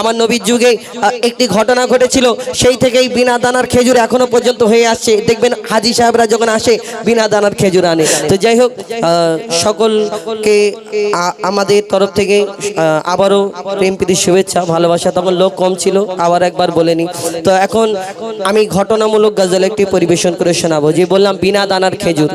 আমার নবীর যুগে একটি ঘটনা ঘটেছিল। সেই থেকেই বিনা দানার খেজুর এখনও পর্যন্ত হয়ে আসছে। দেখবেন হাজি সাহেবরা যখন আসে, বিনা দানার খেজুর আনে। তো যাই হোক সকলকে আমাদের তরফ থেকে আবারও প্রেম প্রীতির শুভেচ্ছা, ভালোবাসা। তখন লোক কম ছিল, আবার একবার বলেনি। তো এখন আমি ঘটনামূলক গজল একটি পরিবেশন করে শোনাবো, যে বললাম বিনা দানার খেজুর।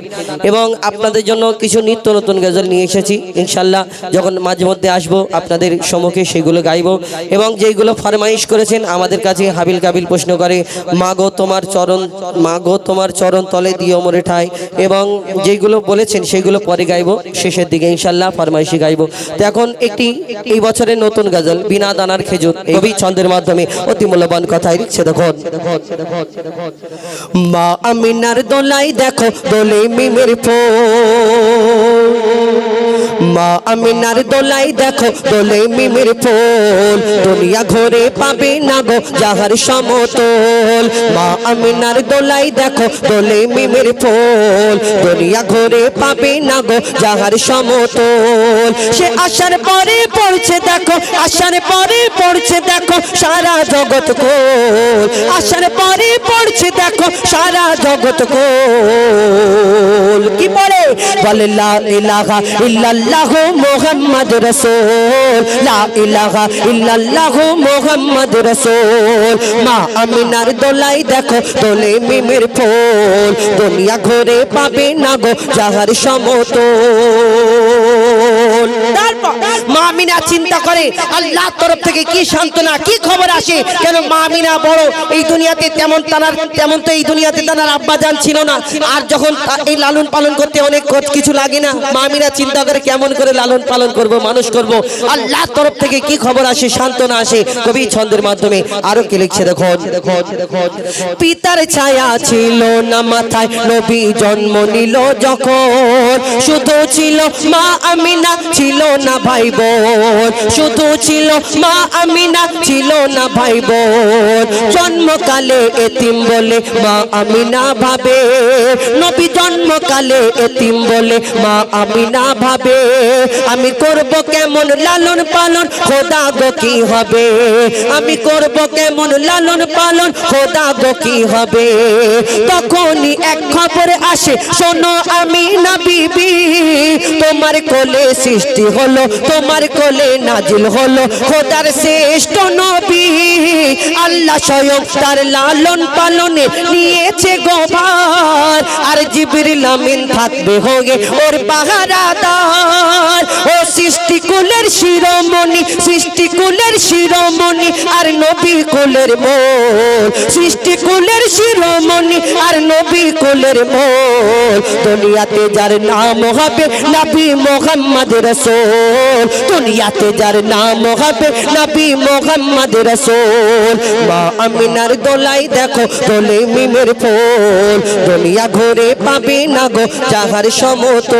এবং আপনাদের জন্য কিছু নিত্য নতুন গজল নিয়ে এসেছি। ইনশাল্লাহ যখন মাঝে মধ্যে আসব, আপনাদের সম্মুখে সেগুলো গাইবো। এবং যেইগুলো ফরমাইশ করেছেন, আমাদের কাছে হাবিল কাবিল প্রশ্ন করে, মাগো তোমার চরণ, মাগো তোমার চরণ তলে দিও মরে ঠাই। এবং যেইগুলো বলেছেন, সেইগুলো পরে গাইবো, শেষের দিকে ইনশাল্লাহ ফরমাইশি গাইবো। তো এখন একটি, এই বছরের নতুন গাজল, বিনা দানার খেজুর কবি ছন্দের মাধ্যমে অতি মূল্যবান কথাই লিখছে দেখুন। মা আমিনার দোলাই দেখো, দোলে মিমের ফোল। মা আমিনার দোলাই দেখো, দোলে মিমের ফোল। দুনিয়া ঘরে পাবে না গো যাহার সমতল। মা আমিনার দোলাই দেখো দোলে মিমের ফোল। দুনিয়া ঘরে পাবে না গো যাহার সমতল। সে আসার পরে পড়ছে দেখো আসার পরে পড়ছে দেখো সারা জগৎ কোল। আসার পরে পড়ছে দেখো সারা জগৎ কোল। কি পড়ে বলে, লা ইলাহা ইল্লাল্লাহু মুহাম্মাদ রাসূল। লা ইলাহা ইল্লাল্লাহু মুহাম্মাদ রাসূল। মা আমিনার দোলাই দেখো, দোলে মিমের ফুল। দুনিয়া ঘুরে পাবে না গো যাহার সমতল। তারপর মা আমিনা চিন্তা করে, আল্লাহর তরফ থেকে কি সান্ত্বনা, কি খবর আসে? কেন মা আমিনা বড়, এই দুনিয়াতে তেমন তানার, তেমন তো এই দুনিয়াতে তানার আব্বা জান ছিল না। আর যখন এই লালন পালন করতে অনেক কিছু লাগে না, মা আমিনা চিন্তা করে কেমন করে লালন পালন করব, মানুষ করব। আল্লাহর তরফ থেকে কি খবর আসে সান্ত্বনা আসে। কবি ছন্দের মাধ্যমে আরও কি লিখছে দেখো পিতার ছায়া ছিল না মাথায়, নবী জন্ম নিল যখন। শুধু ছিল মা ছিল না ভাই বোন শুধু ছিল মা ছিল না ভাই বোন জন্মকালে এতিম বলে মা আমিনা ভাবে। নবী জন্মকালে এতিম বলে মা আমিনা ভাবে। আমি করব কেমন লালন পালন, খোদা গো কি হবে? আমি করব কেমন লালন পালন? খোদা গো, কি হবে? তখনই এক খবর আসে, শোনো আমি না বিবি, তোমার কোলে সৃষ্টি হলো, তোমার কোলে নাজিল হলো, খোদার শ্রেষ্ঠ নবী। আল্লাহ স্বয়ং তার লালন পালনে নিয়েছে গোভার আর জিবরিল আমিন থাকবে হোগে ওর পাহারাদার। ও সৃষ্টিকুলের শিরোমণি, সৃষ্টিকুলের শিরোমণি আর নবী কুলের মোল সৃষ্টিকুলের শিরোমণি আর নবী কুলের মোল দুনিয়াতে যার নাম হবে নবী মোহাম্মদ রসুল। দুনিয়াতে যার নাম হবে নবী মোহাম্মদ রসুল। মা আমিনার দোলাই দেখো দোলে মিমের ফুল দুনিয়া ঘুরে পাবে না গো যাহার সমতল।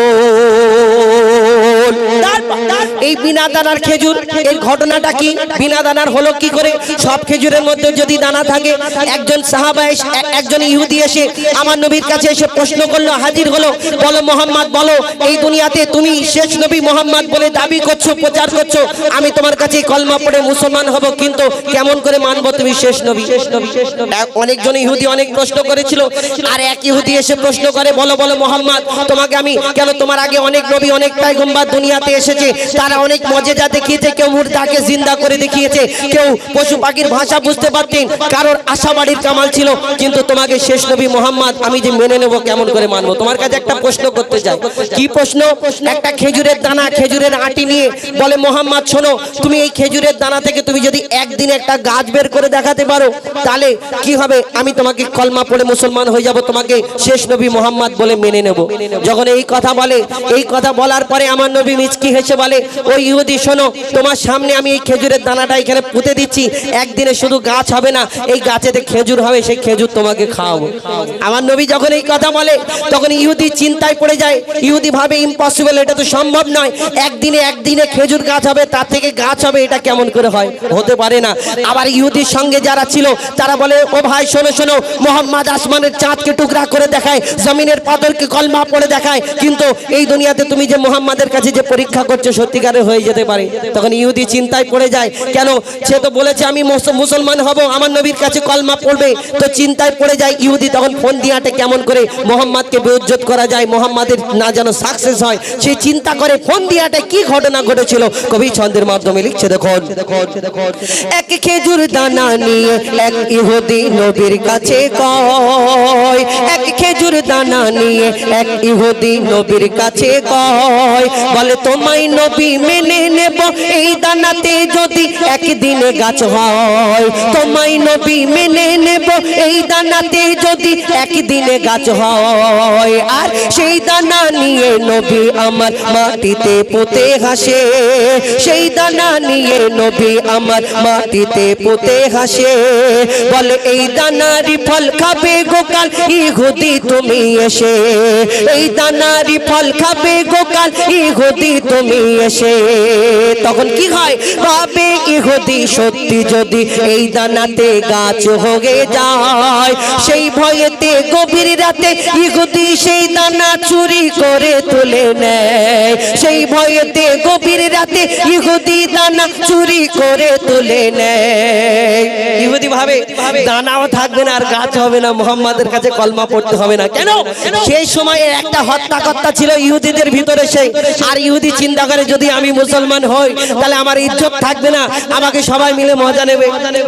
এই বিনা দানার খেজুর, এর ঘটনাটা কি? বিনা দানার হলো কি করে? সব খেজুরের মধ্যে যদি দানা থাকে, একজন সাহাবা এসে- একজন ইহুদি এসে আমার নবীর কাছে এসে প্রশ্ন করল, হাজির হলো, বলো, মোহাম্মদ, বলো, এই দুনিয়াতে তুমি শেষ নবী মোহাম্মদ বলে দাবি করছ, প্রচার করছ, আমি তোমার কাছে কলমা পড়ে মুসলমান হব, কিন্তু কেমন করে মানবো তুমি শেষ নবী? শেষ নবী শেষ নবী অনেকজন ইহুদি অনেক প্রশ্ন করেছিল, আর এক ইহুদি এসে প্রশ্ন করে, বলো বলো, মোহাম্মদ, তোমাকে আমি, কেন তোমার আগে অনেক নবী অনেক পাইগম্বার দুনিয়াতে এসেছে, তারা অনেক মজেজা দেখিয়েছে, কেউ মুর্দাকে জিন্দা করে দেখিয়েছে, কেউ পশু পাখির ভাষা বুঝতে পারতেন, কারোর আশাবাড়ির কামাল ছিল, কিন্তু তোমাকে শেষ নবী মোহাম্মদ আমি যে মেনে নেব কেমন করে মানবো? তোমার কাছে একটা প্রশ্ন করতে চাই। কি প্রশ্ন? একটা খেজুরের দানা, খেজুরের আটি নিয়ে বলে, মোহাম্মদ, শোনো, তুমি এই খেজুরের দানা থেকে তুমি যদি একদিন একটা গাছ বের করে দেখাতে পারো, তাহলে কি হবে? আমি তোমাকে কলমা পড়ে মুসলমান হয়ে যাব, তোমাকে শেষ নবী মোহাম্মদ বলে মেনে নেব। যখন এই কথা বলে, এই কথা বলার পরে আমার নবী মিচকি হেসে বলে ওই ইহুদি, শোনো, তোমার সামনে আমি এই খেজুরের দানাটা এখানে পুঁতে দিচ্ছি। একদিনে শুধু গাছ হবে না, এই গাছেতে খেজুর হবে, সেই খেজুর তোমাকে খাওয়াবো। আমার নবী যখন এই কথা বলে, তখন ইহুদি চিন্তায় পড়ে যায়। ইহুদি ভাবে ইম্পসিবল এটা তো সম্ভব নয়। একদিনে একদিনে খেজুর গাছ হবে, তার থেকে গাছ হবে, এটা কেমন করে হয়? হতে পারে না। আবার ইহুদির সঙ্গে যারা ছিল, তারা বলে, ও ভাই, শোনো শোনো, মোহাম্মদ আসমানের চাঁদকে টুকরা করে দেখায়, জমিনের পাথরকে কলমা পড়ে দেখায়, কিন্তু এই দুনিয়াতে তুমি যে মোহাম্মদের কাছে যে পরীক্ষা করছ, সত্যিকার সত্যিকারের হয়ে যেতে পারে। তখন ইহুদি চিন্তায় পড়ে যায়, কেন? সে তো বলেছে, আমি মুসলমান হব, আমার নবীর কাছে কলমা পড়বে। তো চিন্তায় পড়ে যায় ইহুদি, তখন ফোন দিয়াটে কেমন করে মোহাম্মদকে বেউজ্জত করা যায়, মোহাম্মদের না যেন সাকসেস হয়। সে চিন্তা করে, ফোন দিয়াটে কি ঘটনা ঘটেছিল? কবি ছন্দের মাধ্যমে লিখছে, দেখুন, এক খেজুর দানা নিয়ে এক ইহুদি নবীর কাছে কয়, এক খেজুর দানা নিয়ে এক ইহুদি নবীর কাছে কয়, বলে, তোমায় নবী মেনে নেব এই দানাতে যদি একদিনে গাছ হয়। তোমায় নবী মেনে নেব এই দানাতে যদি একদিনে গাছ হয়। আর সেই দানা নিয়ে নবী আমার মাটিতে পুঁতে হাসে। সেই দানা নিয়ে নবী আমার মাটিতে পুঁতে হাসে। বলে, এই দানারি ফল খাবে গোকাল ইহুদি তুমি এসে। এই দানারি ফল খাবে গোকাল ইহুদি তুমি এসে। তখন কি হয়? ভাবে ইহুদি সত্যি যদি এই দানাতে গাছ হয়ে যায় সেই ভয়েতে গভীর রাতে ইহুদি সেই দানা চুরি করে তুলে নেয়। সেই ভয়েতে গভীর রাতে ইহুদি দানা চুরি করে তুলে নেয়। ইহুদি ভাবে। দানাও থাকবে না আর গাছ হবে না মোহাম্মদের কাছে কলমা পড়তে হবে না। কেন? সেই সময়ে একটা হত্যাকর্তা ছিল ইহুদিদের ভিতরে সেই। আর ইহুদি চিন্তা করে যদি আমি মুসলমান হই তাহলে আমার ইজ্জত থাকবে না। আমাকে সবাই মিলে মজা নেবে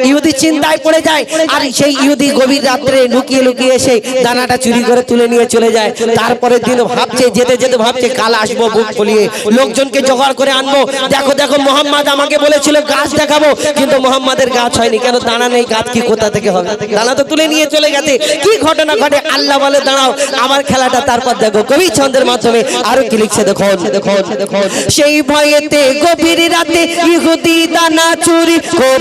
ইহুদি চিন্তায় পড়ে যায় আর সেই ইহুদি গভীর রাত্রে লুকিয়ে লুকিয়ে এসে দানাটা চুরি করে তুলে নিয়ে চলে যায়। তারপরে দিন ভাবছে যেতে যেতে ভাবছে কাল আসব বুক ফুলিয়ে। লোকজনকে জোগাড় করে আনব। দেখো দেখো মোহাম্মদ আমাকে বলেছিল গাছ দেখাবো। কিন্তু মোহাম্মদের গাছ হয়নি। কেন? দানা নেই গাছ কি কোথা থেকে হবে? দানা তো তুলে নিয়ে চলে গেছে। কি ঘটনা ঘটে? আল্লাহ বলে দাঁড়াও আমার খেলাটা তারপর দেখো। কবি ছন্দের মাধ্যমে আরও কি লিখছে দেখো দেখো দেখো। সেই ভয়েতে গভীর রাতে ইহুদি দানা চুরি করে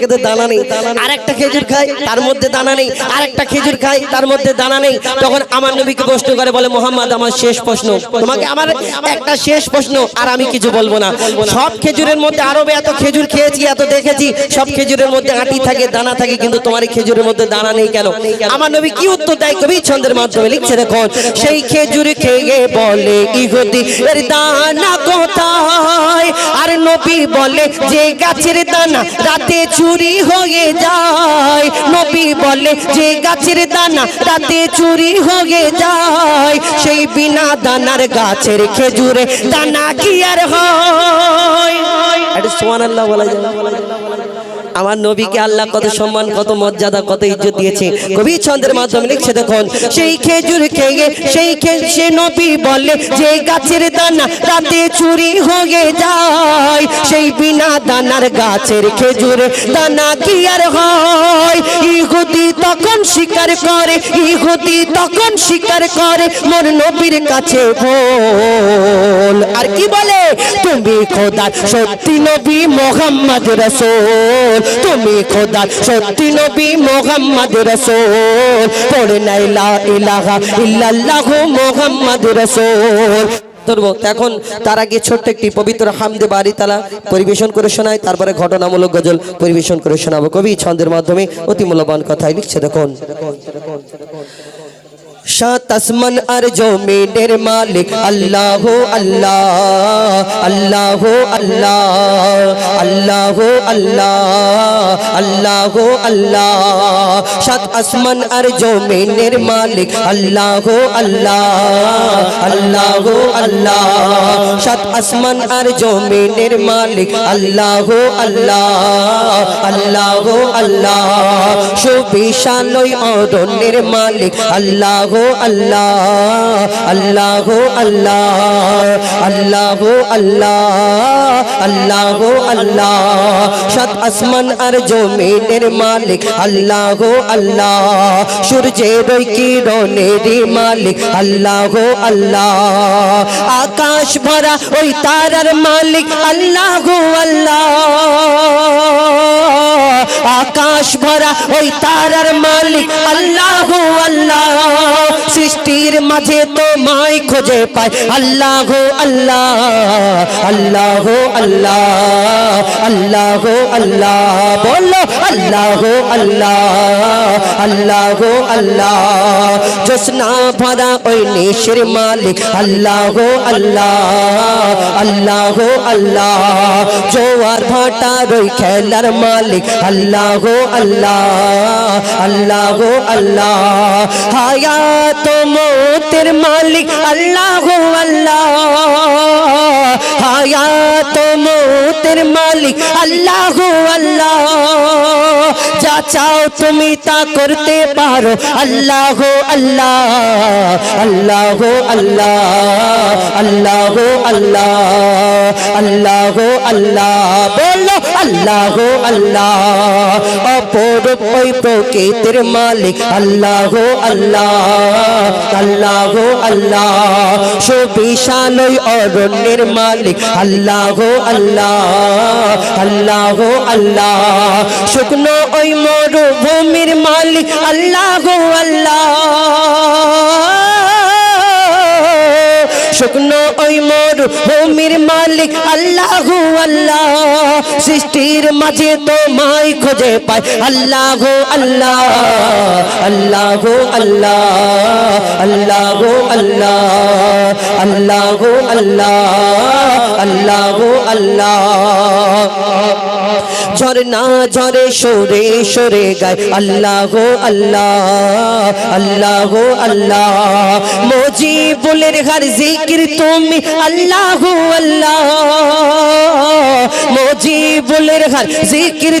তো দানা নেই। আর একটা খেজুর খায় তার মধ্যে দানা নেই। আর একটা খেজুর খায় তার মধ্যে দানা নেই। তখন আমার নবীকে প্রশ্ন করে বলে মোহাম্মদ আমার শেষ প্রশ্ন। তোমাকে আমার একটা শেষ প্রশ্ন আর আমি কিছু বলব না। সব খেজুরের মধ্যে আরবে এত খেজুর খেয়েছি এত দেখেছি। সব খেজুরের মধ্যে আটি থাকে দানা থাকে কিন্তু তোমার খেজুরের মধ্যে দানা নেই কেন? আমার নবী কি উত্তর দেয় কবি? ছন্দের মাধ্যমে লিখছে দেখুন সেই খেজুর খেয়ে বলে ইহুদি এর দানা কোথায়? আর নবী বলে যে গাছের দানা রাতে চুরি হয়ে যায়। নবী বলে, যে গাছের দানা রাতে চুরি হয়ে যায়, সেই বিনা দানার গাছের খেজুরে দানা কি আর হয়? সুবহানাল্লাহ বলা আমার নবীকে আল্লাহ কত সম্মান, কত মর্যাদা, কত ইজ্জত দিয়েছে। কবি ছন্দের মাধ্যমে লিখছে, দেখুন, সেই খেজুর খেয়ে, সেই সে নবী বলে, যে গাছের দানা রাতে চুরি হয়ে যায় সেই বিনা দানার গাছের খেজুরে। দানা কি আর হয়? ইহুদি তখন স্বীকার করে, ইহুদি তখন স্বীকার করে, মোর নবীর কাছে বল। আর কি বলে? তুমি খোদার সত্যি নবী মোহাম্মদ রসুল। তুমি খোদার সত্যি নবী মোহাম্মদ রসুল। পড়ে নাই লা ইলাহা ইল্লাল্লাহ মোহাম্মদ রসুল। ধরবো এখন তার আগে ছোট্ট একটি পবিত্র হামদে বাড়ি তালা পরিবেশন করে শোনায় তারপরে ঘটনামূলক গজল পরিবেশন করে শোনাবো। কবি ছন্দের মাধ্যমে অতি মূল্যবান কথায় লিখছে দেখুন। সাত আসমান আর জমিনের মালিক আল্লাহ আল্লাহ আল্লাহ আল্লাহ আল্লাহ আল্লাহ আল্লাহ আল্লাহ। সাত আসমান আর জমিনের মালিক আল্লাহ আল্লাহ আল্লাহ আল্লাহ। সাত আসমান আর জমিনের মালিক আল্লাহ আল্লাহ আল্লাহ আল্লাহ। সুবিশালয় অরণ্যের মালিক আল্লাহ আল্লাহ আল্লাহ আল্লাহ আল্লাহ আল্লাহ আল্লাহ আল্লাহ সাত আসমান আর জমিনের মালিক, আল্লাহ আল্লাহ। সূর্যের ওই কিরণের মালিক, আল্লাহ আল্লাহ। আকাশ ভরা ওই তারার মালিক, আল্লাহ আল্লাহ। আকাশ ভরা ওই তারার মালিক, আল্লাহ সৃষ্টির মাঝে তোমার খোঁজে পায়। আল্লাহ আল্লাহ আল্লাহ আল্লাহ আল্লাহ আল্লাহ, বলো আল্লাহ আল্লাহ আল্লাহ আল্লাহ। জোসনা ভরা ওই নিশের মালিক, আল্লাহ আল্লাহ আল্লাহ আল্লাহ। জোয়ার ভাটার ওই খেলার মালিক, আল্লাহ আল্লাহ আল্লাহ আল্লাহ। হায়াত মতের মালিক আল্লাহ আল্লাহ। হায়াত মতের মালিক আল্লাহ আল্লাহ। যা চাও তুমি তা করতে পারো। আল্লাহ আল্লাহ। আল্লাহ আল্লাহ। আল্লাহ আল্লাহ। আল্লাহ আল্লাহ। আল্লাহ আল্লাহ। অপর ওই প্রকৃতির মালিক আল্লাহ আল্লাহ। আল্লাহ আল্লাহ। সুবিশাল ওই অরণ্যের মালিক আল্লাহ আল্লাহ। আল্লাহ আল্লাহ। শুকনো ওই মরুভূমির মালিক আল্লাহ আল্লাহ। ভূমির মালিক আল্লাহ আল্লাহ সৃষ্টির মাঝে তো মাই খোঁজে পায় আল্লাহ আল্লাহ আল্লাহ আল্লাহ আল্লাহ আল্লাহ আল্লাহ আল্লাহ আল্লাহ আল্লাহ ঝরনা ঝরে, সরে সরে গায়। আল্লাহ গো আল্লাহ আল্লাহ গো আল্লাহ। মজিবুলের ঘর জিকির তুমি। আল্লাহ গো আল্লাহ। মজিবুলের ঘর জিকির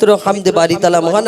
পবিত্র হামদে বাড়ি তালা মহান